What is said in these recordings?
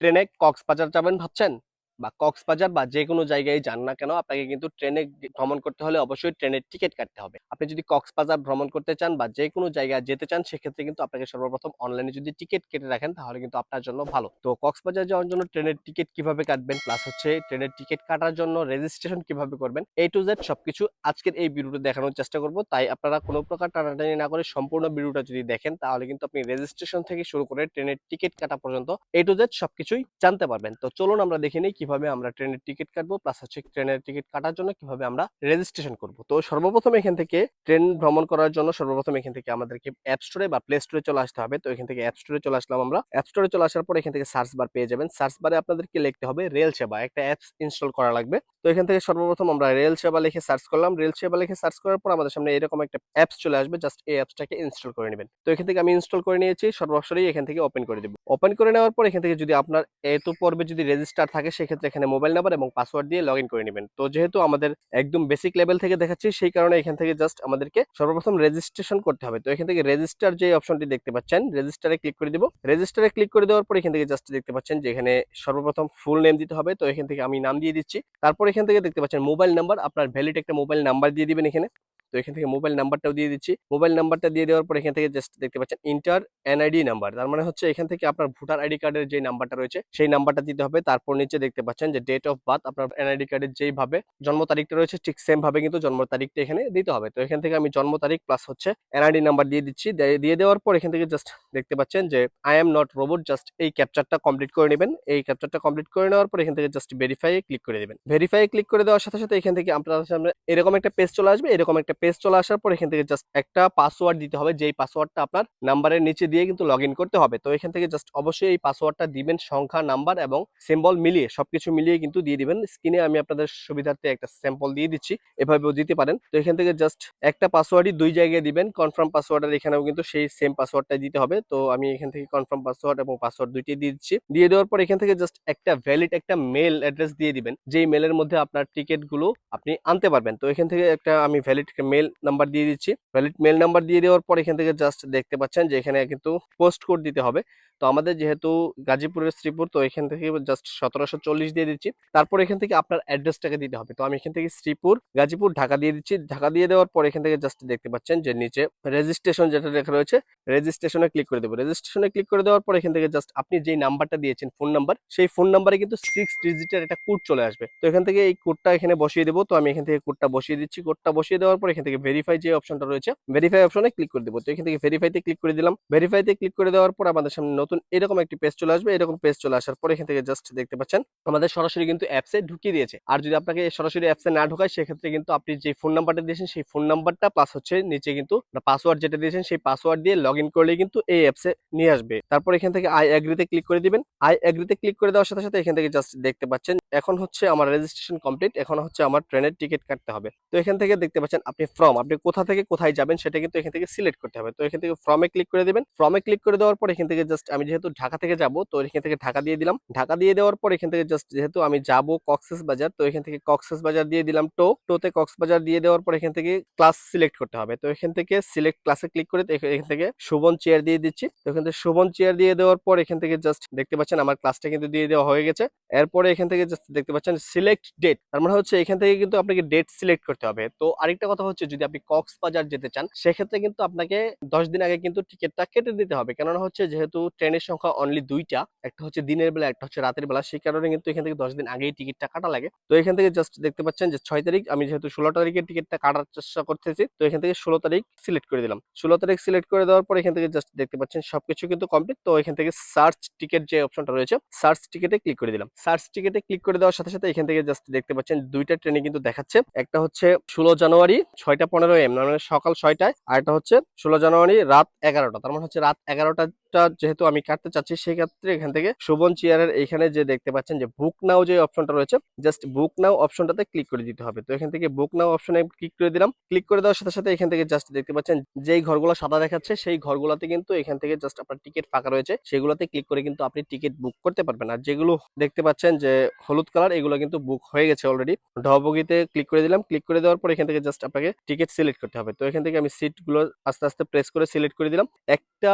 ট্রেনে কক্সবাজার যাবেন ভাবছেন? বা কক্সবাজার বা যে কোনো জায়গায় যান না কেন, আপনাকে কিন্তু ট্রেনে ভ্রমণ করতে হলে অবশ্যই ট্রেনের টিকিট কাটতে হবে। আপনি যদি কক্সবাজার ভ্রমণ করতে চান বা যে কোনো জায়গায় যেতে চান, সেক্ষেত্রে কিন্তু আপনাকে সর্বপ্রথম অনলাইনে যদি টিকিট কেটে রাখেন, তাহলে কিন্তু আপনার জন্য ভালো। তো কক্সবাজার যাওয়ার জন্য ট্রেনের টিকিট কীভাবে কাটবেন, প্লাস হচ্ছে ট্রেনের টিকিট কাটার জন্য রেজিস্ট্রেশন কীভাবে করবেন এ টু জেড সবকিছু আজকের এই ভিডিওতে দেখানোর চেষ্টা করব। তাই আপনারা কোনো প্রকার টানাটানি না করে সম্পূর্ণ ভিডিওটা যদি দেখেন, তাহলে কিন্তু আপনি রেজিস্ট্রেশন থেকে শুরু করে ট্রেনের টিকিট কাটা পর্যন্ত এ টু জেড সবকিছুই জানতে পারবেন। তো চলুন আমরা দেখে নিই কীভাবে আমরা ট্রেনের টিকিট কাটবো প্লাস হচ্ছে ট্রেনের টিকিট কাটার জন্য কীভাবে আমরা রেজিস্ট্রেশন করব। তো সর্বপ্রথম এখান থেকে ট্রেন ভ্রমণ করার জন্য সর্বপ্রথম এখান থেকে আমাদেরকে অ্যাপ স্টোরে বা প্লে স্টোরে চলে আসতে হবে। তো এখান থেকে অ্যাপ স্টোরে চলে আসলাম আমরা। অ্যাপ স্টোরে চলে আসার পর এখান থেকে সার্চ বার পেয়ে যাবেন। সার্চ বারে আপনাদেরকে লিখতে হবে রেল সেবা। একটা অ্যাপস ইনস্টল করা লাগবে। তো এখান থেকে সর্বপ্রথম আমরা রেল সেবা লিখে সার্চ করলাম। রেল সেবা লিখে সার্চ করার পর আমাদের সামনে এরকম একটা অ্যাপস চলে আসবে। জাস্ট এই অ্যাপসটাকে ইনস্টল করে নেবেন। তো এখান থেকে আমি ইনস্টল করে নিয়েছি। সর্বসরি এখান থেকে ওপেন করে দেবো। ওপেন করে নেওয়ার পর এখান থেকে যদি আপনার এত পর্বে যদি রেজিস্টার থাকে, সেক্ষেত্রে এখানে মোবাইল নাম্বার এবং পাসওয়ার্ড দিয়ে লগ করে নেবেন। তো যেহেতু আমাদের একদম বেসিক লেভেল থেকে দেখাচ্ছি, সেই কারণে এখান থেকে জাস্ট আমাদেরকে সর্বপ্রথম রেজিস্ট্রেশন করতে হবে। তো এখান থেকে রেজিস্টার যে অপশনটি দেখতে পাচ্ছেন রেজিস্টারে ক্লিক করে দিব। রেজিস্টারে ক্লিক করে দেওয়ার পর এখান থেকে জাস্ট দেখতে পাচ্ছেন যে এখানে সর্বপ্রথম ফুল নেম দিতে হবে। তো এখান থেকে আমি নাম দিয়ে দিচ্ছি। তারপর এখান থেকে দেখতে পাচ্ছেন মোবাইল নাম্বার আপনার ভ্যালিড একটা মোবাইল নাম্বার দিয়ে দিবেন এখানে। তো এখান থেকে মোবাইল নাম্বারটাও দিয়ে দিচ্ছি। মোবাইল নাম্বারটা দিয়ে দেওয়ার পর এখান থেকে জাস্ট দেখতে পাচ্ছেন ইন্টার এনআইডি নাম্বার তার মানে হচ্ছে এখান থেকে আপনার ভোটার আইডি কার্ডের যে নাম্বারটা রয়েছে, সেই নাম্বারটা দিতে হবে। তারপর নিচে দেখতে পাচ্ছেন যে ডেট অফ বার্থ আপনার এনআইডি কার্ডের যেইভাবে জন্ম তারিখটা রয়েছে, ঠিক সেম ভাবে কিন্তু জন্ম তারিখটা এখানে দিতে হবে। তো এখান থেকে আমি জন্ম তারিখ প্লাস হচ্ছে এনআইডি নাম্বার দিয়ে দিচ্ছি। দিয়ে- দেওয়ার পর এখান থেকে জাস্ট দেখতে পাচ্ছেন যে I am not robot just এই ক্যাপচারটা কমপ্লিট করে নেবেন। এই ক্যাপচারটা কমপ্লিট করে নেওয়ার পর এখান থেকে জাস্ট ভেরিফাই ক্লিক করে দেবেন। ভেরিফাই ক্লিক করে দেওয়ার সাথে সাথে এখান থেকে আপনার সামনে এরকম একটা পেজ চলে আসবে, এরকম একটা পেজ চলে আসার পর এখান থেকে জাস্ট একটা পাসওয়ার্ড দিতে হবে, যেই পাসওয়ার্ডটা আপনার নাম্বারের নিচে দিয়ে কিন্তু লগ করতে হবে। তো এখান থেকে জাস্ট অবশ্যই এই পাসওয়ার্ডটা দিবেন, সংখ্যা নাম্বার এবং সিম্বল মিলিয়ে, সবকিছু মিলিয়ে কিন্তু দিয়ে দিবেন। স্ক্রিনে আমি আপনাদের সুবিধার্থে একটা স্যাম্পল দিয়ে দিচ্ছি, এভাবেও দিতে পারেন। তো এখান থেকে জাস্ট একটা পাসওয়ার্ডই দুই জায়গায় দিবেন কনফার্ম পাসওয়ার্ডের এখানেও কিন্তু সেই সেম পাসওয়ার্ডটাই দিতে হবে। তো আমি এখান থেকে কনফার্ম পাসওয়ার্ড এবং পাসওয়ার্ড দুইটি দিয়ে দিচ্ছি। দিয়ে দেওয়ার পর এখান থেকে জাস্ট একটা ভ্যালিড একটা মেল অ্যাড্রেস দিয়ে দিবেন। যেই মেলের মধ্যে আপনার টিকিটগুলো আপনি আনতে পারবেন। তো এখান থেকে একটা আমি ভ্যালিড মেল নাম্বার দিয়ে দিচ্ছি। ভ্যালিড মেল নাম্বার দিয়ে দেওয়ার পর এখান থেকে জাস্ট দেখতে পাচ্ছেন যে এখানে কিন্তু পোস্ট কোড দিতে হবে। তো আমাদের যেহেতু গাজীপুরের শ্রীপুর, তো এখান থেকে জাস্ট সতেরোশো চল্লিশ দিয়ে দিচ্ছি। তারপর এখান থেকে আপনার অ্যাড্রেসটাকে দিতে হবে। তো আমি এখান থেকে শ্রীপুর, গাজীপুর, ঢাকা দিয়ে দিচ্ছি। ঢাকা দিয়ে দেওয়ার পর এখান থেকে জাস্ট দেখতে পাচ্ছেন যে নিচে রেজিস্ট্রেশন যেটা লেখা রয়েছে রেজিস্ট্রেশনে ক্লিক করে দেবো। রেজিস্ট্রেশনে ক্লিক করে দেওয়ার পর এখান থেকে জাস্ট আপনি যেই নাম্বারটা দিয়েছেন ফোন নাম্বার সেই ফোন নাম্বারে কিন্তু সিক্স ডিজিটের একটা কোড চলে আসবে। তো এখান থেকে এই কোডটা এখানে বসিয়ে দেবো। তো আমি এখান থেকে কোডটা বসিয়ে দিচ্ছি। কোডটা বসিয়ে দেওয়ার পর এখান থেকে ভেরিফাই যে অপশনটা রয়েছে ভেরিফাই অপশনে ক্লিক করে দেবো। তো এখান থেকে ভেরিফাইতে ক্লিক করে দিলাম। ভেরিফাইতে ক্লিক করে দেওয়ার পর আমাদের সামনে নতুন এরকম একটি পেজ চলে আসবে। এরকম পেজ চলে আসার পর এখান থেকে জাস্ট দেখতে পাচ্ছেন, আমাদের সরাসরি কিন্তু অ্যাপসে ঢুকিয়ে দিয়েছে। আর যদি আপনাকে সরাসরি অ্যাপসে না ঢোকায়, সেক্ষেত্রে কিন্তু আপনি যে ফোন নাম্বারটা দিয়েছেন, সেই ফোন নাম্বারটা প্লাস হচ্ছে নিচে কিন্তু পাসওয়ার্ড যেটা দিয়েছেন, সেই পাসওয়ার্ড দিয়ে লগ ইন করলে কিন্তু এই অ্যাপসে নিয়ে আসবে। তারপর এখান থেকে আই অ্যাগ্রিতে ক্লিক করে দিবেন। আই অ্যাগ্রিতে ক্লিক করে দেওয়ার সাথে সাথে এখান থেকে জাস্ট দেখতে পাচ্ছেন, এখন হচ্ছে আমার রেজিস্ট্রেশন কমপ্লিট এখন হচ্ছে আমার ট্রেনের টিকিট কাটতে হবে। তো এখান থেকে দেখতে পাচ্ছেন, আপনি ফ্রম আপনি কোথা থেকে কোথায় যাবেন সেটা কিন্তু এখান থেকে সিলেক্ট করতে হবে তো এখান থেকে ফ্রমে ক্লিক করে দিবেন ফ্রমে ক্লিক করে দেওয়ার পর এখান থেকে জাস্ট আমি যেহেতু ঢাকা থেকে যাব তো এখান থেকে ঢাকা দিয়ে দিলাম ঢাকা দিয়ে দেওয়ার পর এখান থেকে জাস্ট যেহেতু আমি যাব কক্সেস বাজার তো এখান থেকে কক্সেস বাজার দিয়ে দিলাম টো টোতে কক্সবাজার দিয়ে দেওয়ার পর এখান থেকে ক্লাস সিলেক্ট করতে হবে তো এখান থেকে সিলেক্ট ক্লাসে ক্লিক করে এখান থেকে শোভন চেয়ার দিয়ে দিচ্ছি তো এখান থেকে শোভন চেয়ার দিয়ে দেওয়ার পর এখান থেকে জাস্ট দেখতে পাচ্ছেন আমার ক্লাসটা কিন্তু দিয়ে দেওয়া হয়ে গেছে এরপরে এখান থেকে জাস্ট দেখতে পাচ্ছেন সিলেক্ট ডেট তার মানে হচ্ছে এখান থেকে কিন্তু আপনাকে ডেট সিলেক্ট করতে হবে তো আরেকটা কথা হচ্ছে যদি আপনি কক্সবাজার যেতে চান, সেক্ষেত্রে কিন্তু আপনাকে দশ দিন আগে কিন্তু টিকিটটা কেটে দিতে হবে। কেননা হচ্ছে যেহেতু ট্রেনের সংখ্যা অনলি দুইটা, একটা হচ্ছে দিনের বেলা, একটা হচ্ছে রাতের বেলা, সেই কারণে কিন্তু এখান থেকে দশ দিন আগেই টিকিটটা কাটা লাগে। তো এখান থেকে জাস্ট দেখতে পাচ্ছেন যে ছয় তারিখ, আমি যেহেতু ষোলো তারিখের টিকিটটা কাটার চেষ্টা করতেছি, তো এখান থেকে ষোলো তারিখ সিলেক্ট করে দিলাম। ষোলো তারিখ সিলেক্ট করে দেওয়ার পর এখান থেকে জাস্ট দেখতে পাচ্ছেন সবকিছু কিন্তু কমপ্লিট তো এখান থেকে সার্চ টিকিট যে অপশনটা রয়েছে সার্চ টিকিটে ক্লিক করে দিলাম। সার্চ টিকিটে ক্লিক করে দেওয়ার সাথে সাথে এখান থেকে জাস্ট দেখতে পাচ্ছেন দুইটা ট্রেনে কিন্তু দেখাচ্ছে। একটা হচ্ছে ষোলো জানুয়ারি ছয়টা পনেরো এম মানে সকাল ছয়টায়, আর একটা হচ্ছে ষোলো জানুয়ারি রাত এগারোটা, তার মানে হচ্ছে রাত এগারোটা টা যেহেতু আমি কাটতে চাচ্ছি সেই ক্ষেত্রে এখান থেকে শোভন চেয়ারের এখানে যে দেখতে পাচ্ছেন যে বুক নাও যে অপশনটা রয়েছে জাস্ট বুক নাও অপশনটাতে ক্লিক করে দিতে হবে। তো এখান থেকে বুক নাও অপশনে ক্লিক করে দিলাম। ক্লিক করে দেওয়ার সাথে সাথে এখান থেকে জাস্ট দেখতে পাচ্ছেন যেই ঘরগুলো সাদা দেখাচ্ছে, সেই ঘরগুলোতে কিন্তু এখান থেকে জাস্ট আপনার টিকিট ফাঁকা রয়েছে। সেগুলোতে ক্লিক করে কিন্তু আপনি টিকিট বুক করতে পারবেন। আর যেগুলো দেখতে পাচ্ছেন যে হলুদ কালার এগুলো কিন্তু বুক হয়ে গেছে অলরেডি ঢবগিতে ক্লিক করে দিলাম। ক্লিক করে দেওয়ার পর এখান থেকে জাস্ট আপনাকে টিকিট সিলেক্ট করতে হবে। তো এখান থেকে আমি সিটগুলো আস্তে আস্তে প্রেস করে সিলেক্ট করে দিলাম। একটা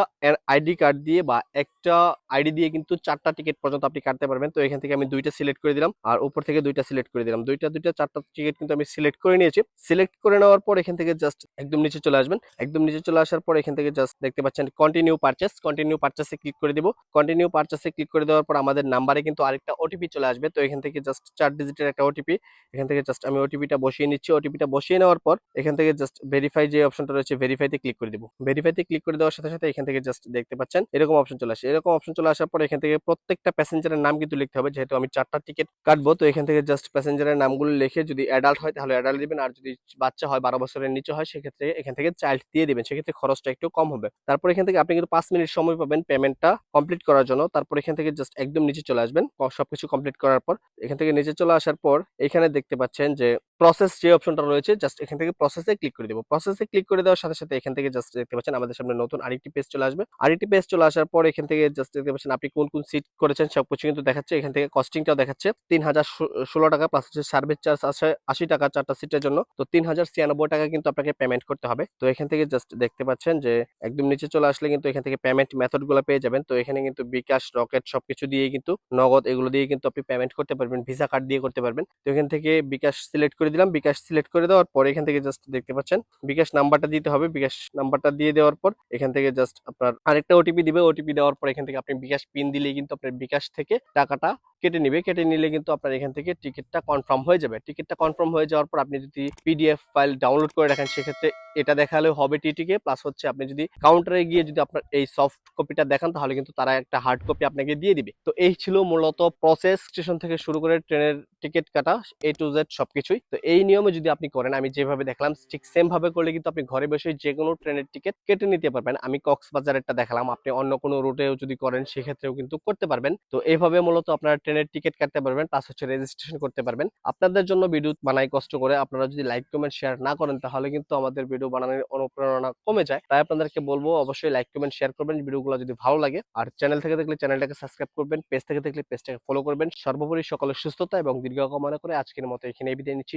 আইডি কার্ড কার্ড দিয়ে বা একটা আইডি দিয়ে কিন্তু চারটা টিকিট পর্যন্ত আপনি কাটতে পারবেন। তো এখান থেকে আমি দুইটা সিলেক্ট করে দিলাম আর উপর থেকে দুইটা সিলেক্ট করে দিলাম। দুইটা দুইটা, চারটা টিকিট কিন্তু আমি সিলেক্ট করে নিয়েছি। সিলেক্ট করে নেওয়ার পর এখান থেকে জাস্ট একদম নিচে চলে আসবেন। একদম নিচে চলে আসার পর এখান থেকে জাস্ট দেখতে পাচ্ছেন কন্টিনিউ পারচেস কন্টিনিউ পারচেসে ক্লিক করে দিব। কন্টিনিউ পারচেসে ক্লিক করে দেওয়ার পর আমাদের নাম্বারে কিন্তু আরেকটা ওটিপি চলে আসবে। তো এখান থেকে জাস্ট চার ডিজিটের একটা ওটিপি এখান থেকে জাস্ট আমি ওটিপিটা বসিয়ে নিচ্ছি। ওটিপিটা বসিয়ে নেওয়ার পর এখান থেকে জাস্ট ভেরিফাই যে অপশনটা রয়েছে ভেরিফাইতে ক্লিক করে দিব। ভেরিফাইতে ক্লিক করে দেওয়ার সাথে সাথে এখান থেকে জাস্ট দেখতে পাচ্ছেন এরকম অপশন চলে আসে। এরকম অপশন চলে আসার পর এখান থেকে প্রত্যেকটা প্যাসেঞ্জারের নাম কিন্তু লিখতে হবে। যেহেতু আমি চারটা টিকিট কাটবো, তো এখান থেকে জাস্ট প্যাসেঞ্জারের নামগুলো লিখে যদি অ্যাডাল্ট হয়, তাহলে অ্যাডাল্ট দিবেন। আর যদি বাচ্চা হয়, বারো বছরের নিচে হয়, সেক্ষেত্রে এখান থেকে চাইল্ড দিয়ে দিবেন। সেক্ষেত্রে খরচটা একটু কম হবে। তারপর এখান থেকে আপনি কিন্তু পাঁচ মিনিট সময় পাবেন পেমেন্টটা কমপ্লিট করার জন্য। তারপর এখান থেকে জাস্ট একদম নিচে চলে আসবেন। সবকিছু কমপ্লিট করার পর, এখান থেকে নিচে চলে আসার পর, এখানে দেখতে পাচ্ছেন যে প্রসেস যে অপশনটা রয়েছে জাস্ট এখান থেকে প্রসেসে ক্লিক করে দিব। প্রসেসে ক্লিক করে দেওয়ার সাথে সাথে এখান থেকে জাস্ট দেখতে পাচ্ছেন আমাদের সামনে নতুন আরেকটি পেজ চলে আসবে। আরেকটি পেজ চলে আসার পর এখান থেকে জাস্ট দেখতে পাচ্ছেন আপনি কোন কোন সিট করেছেন সবকিছু কিন্তু দেখাচ্ছে। এখান থেকে কস্টিংটাও দেখাচ্ছে। তিন হাজার ষোলো টাকা প্লাস হচ্ছে সার্ভিস চার্জ আছে আশি টাকা চারটা সিটের জন্য। তো তিন হাজার ছিয়ানব্বই টাকা কিন্তু আপনাকে পেমেন্ট করতে হবে। তো এখান থেকে জাস্ট দেখতে পাচ্ছেন যে একদম নিচে চলে আসলে কিন্তু এখান থেকে পেমেন্ট মেথডগুলো পেয়ে যাবেন। তো এখানে কিন্তু বিকাশ, রকেট সবকিছু দিয়ে কিন্তু নগদ এগুলো দিয়ে কিন্তু আপনি পেমেন্ট করতে পারবেন ভিসা কার্ড দিয়ে করতে পারবেন। তো এখান থেকে বিকাশ সিলেক্ট দিলাম, বিকাশ সিলেক্ট করে দেওয়ার পর এখান থেকে জাস্ট দেখতে পাচ্ছেন, বিকাশ নাম্বারটা দিতে হবে, বিকাশ নাম্বারটা দিয়ে দেওয়ার পর এখান থেকে জাস্ট আপনার আরেকটা ওটিপি দিবে ওটিপি দেওয়ার পর এখান থেকে আপনি বিকাশ পিন দিলেই কিন্তু আপনার বিকাশ থেকে টাকাটা কেটে নিবে। কেটে নিলে কিন্তু আপনার এখান থেকে টিকিটটা কনফার্ম হয়ে যাবে। টিকিটটা কনফার্ম হয়ে যাওয়ার পর আপনি যদি পিডিএফ ফাইল ডাউনলোড করে রাখেন, সেক্ষেত্রে এটা দেখালেও হবে টিটিকে প্লাস হচ্ছে আপনি যদি কাউন্টারে গিয়ে যদি আপনার এই সফট কপিটা দেখান, তাহলে কিন্তু তারা একটা হার্ড কপি আপনাকে দিয়ে দিবে। তো এই ছিল মূলত প্রসেস স্টেশন থেকে শুরু করে ট্রেনের টিকিট কাটা এ টু জেড সবকিছুই। তো এই নিয়মে যদি আপনি করেন, আমি যেভাবে দেখলাম, ঠিক সেম ভাবে করলে কিন্তু আপনি ঘরে বসে যে কোনো ট্রেনের টিকিট কেটে নিতে পারবেন। আমি কক্সবাজারেরটা দেখালাম, আপনি অন্য কোনো রুটেও যদি করেন, সেক্ষেত্রেও কিন্তু করতে পারবেন। তো এইভাবে মূলত আপনারা ট্রেনের টিকিট কাটতে পারবেন প্লাস হচ্ছে রেজিস্ট্রেশন করতে পারবেন। আপনাদের জন্য ভিডিও বানাই কষ্ট করে, আপনারা যদি লাইক কমেন্ট শেয়ার না করেন, তাহলে কিন্তু আমাদের ভিডিও বানানোর অনুপ্রেরণা কমে যায়। তাই আপনাদেরকে বলব, অবশ্যই লাইক কমেন্ট শেয়ার করবেন ভিডিওগুলো যদি ভালো লাগে। আর চ্যানেল থেকে দেখলে চ্যানেলটাকে সাবস্ক্রাইব করবেন পেজ থেকে দেখলে পেজটাকে ফলো করবেন। সর্বোপরি সকলের সুস্থতা এবং দীর্ঘ কামনা করে আজকের মতো এখানে বিদায় নিচ্ছি।